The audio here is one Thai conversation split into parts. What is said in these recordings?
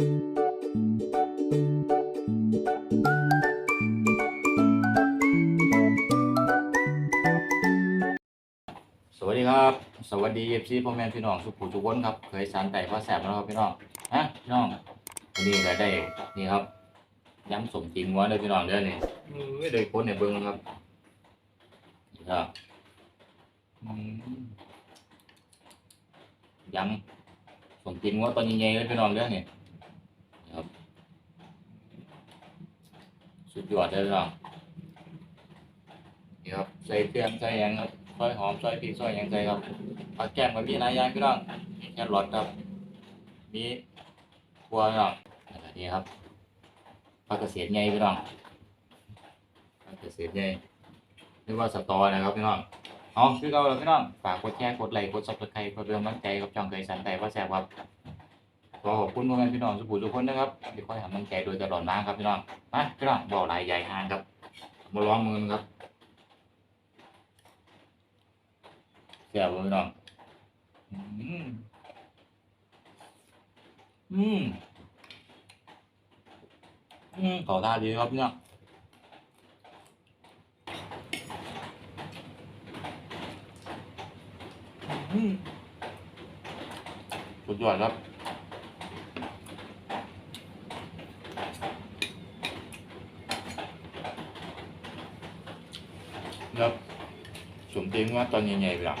สวัสดีครับ สวัสดีเอฟซีพ่อแม่พี่น้องสุขุทุกคนครับ เคยสารไต่พ่อแสบแล้วครับพี่น้องฮะพี่น้องวันนี้ก็ได้นี่ครับย้ำสมจริงวะเลยพี่น้องเด้อนี่ไม่ได้คนในเบิ้งครับนี่ครับย้ำสมจริงวะตอนใหญ่ๆเลยพี่น้องเด้อนี่ครับ สุดยอดเลยพี่น้องนี่ครับใส่เครื่องใส่ยังครับซอยหอมซอยพริกซอยยังไงครับผักแก้มก็มีหลายอย่างพี่น้องมีแครอทครับ มีบัวพี่น้องอะนี่ครับผักเกษตรใหญ่พี่น้องผักเกษตรใหญ่เรียกว่าสตอนะครับพี่น้องเอาคือเราเลยพี่น้องฝากกดแชร์กดไลค์กดซับสไครต์กดเรื่องมั่นใจกับช่องเคยสันใจว่าแซ่บครับ ขอขอบคุณพ่อแม่พี่น้องสุขุมทุกคนนะครับที่คอยให้กำลังใจโดยตลอดมาครับพี่น้องมาพี่น้องบอกลายใหญ่หางครับมาล้อมมือครับแซ่บเลยพี่น้องอืมอืมอืมขอทานดีครับพี่น้องอืมสุดยอดครับ สมจริงว่าตอนใหญ่ๆไปหลัง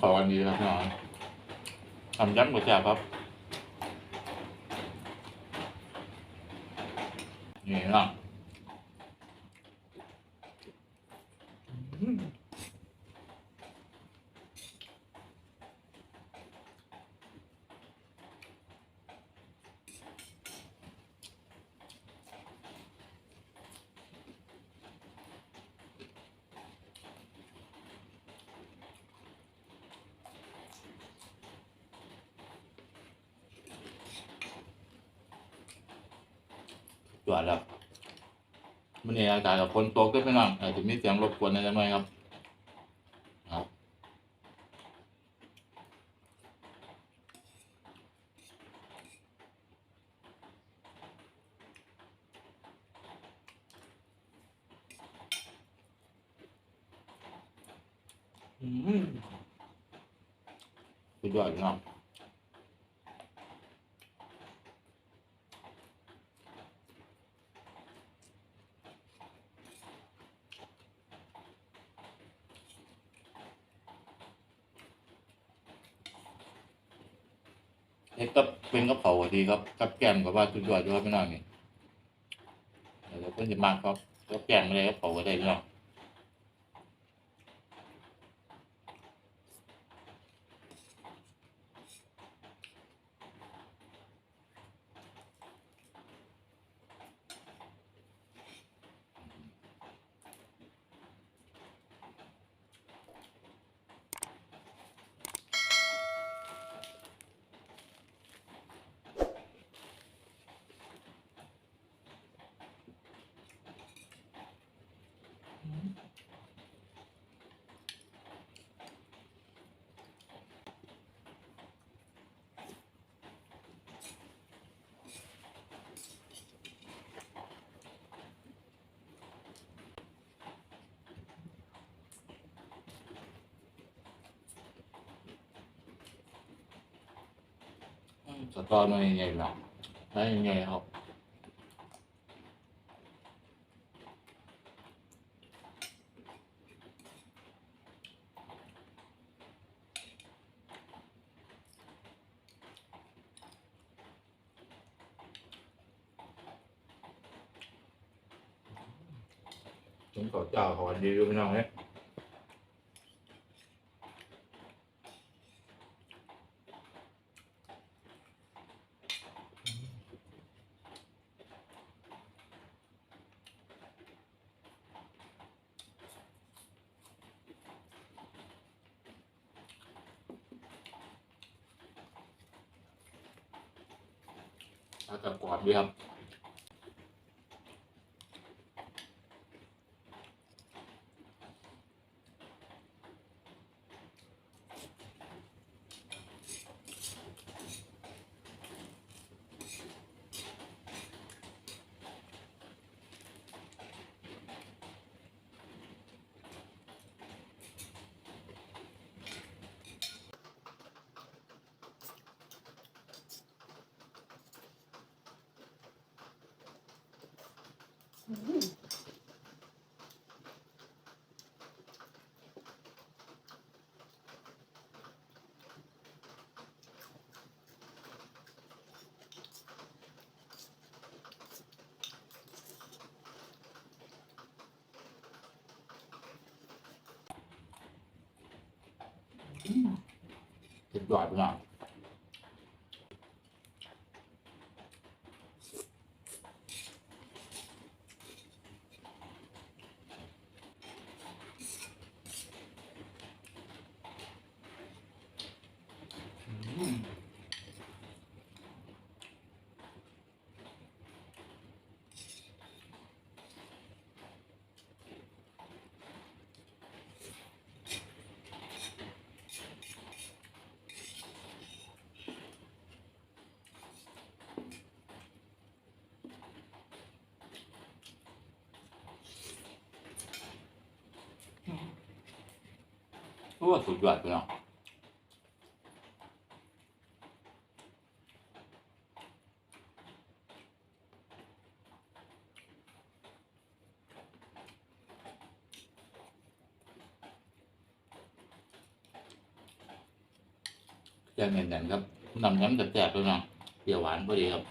ขอวันดีครับพี่น้องทำย้ำหัวแจกครับ นี่เนะ จวดแล้วมันเนี่ยอากาศกับฝนตกด้วยพี่น้องอาจจะมีเสียงรบกวนอะไรไหมครับครับอืมสุดยอดพี่น้อ เฮ็ดกับเป็นกับเพราดีครับกับแกล้มกับว่าสุดยอดด้วยพี่น้องนี่เดี๋ยวเพิ่นจะมาครับกับแกล้มอะไรกับเพราก็ได้พี่น้อง สตอหน่อยใหญ่ๆหน่อยแล้วยังไงครับผมขอเจ้าขอดีด้วยพี่น้องเนี่ย แล้วก็กรอบดีครับ สุดยอดพี่น้องอืมโอ้สุดยอดพี่น้องแจ่มเย็นๆครับน้ำย้ำแจ่บๆพี่น้องเปรี้ยวหวานพอดีครับ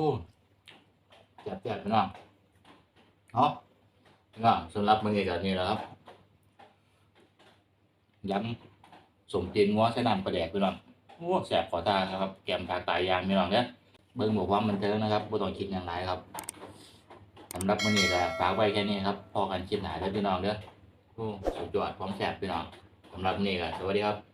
อ้แจ่บแจ่บพี่น้องเนาะพี่น้องสำหรับมื้อนี้ก็นี่แหละครับยำสมจีนงัวใส่น้ำปลาแดกพี่น้องโอ้แสบขอตาครับแกมตาตายยางพี่น้องเนี่ยเบิ่งบอกว่ามันเจอนะครับบ่ต้องคิดอย่างไรครับสำหรับมื้อนี้ก็ฝากไว้แค่นี้ครับพอกันคลิปหน้าเด้อพี่น้องเด้อโอ้สุดยอดความแซ่บพี่น้องสำหรับมื้อนี้ก็สวัสดีครับ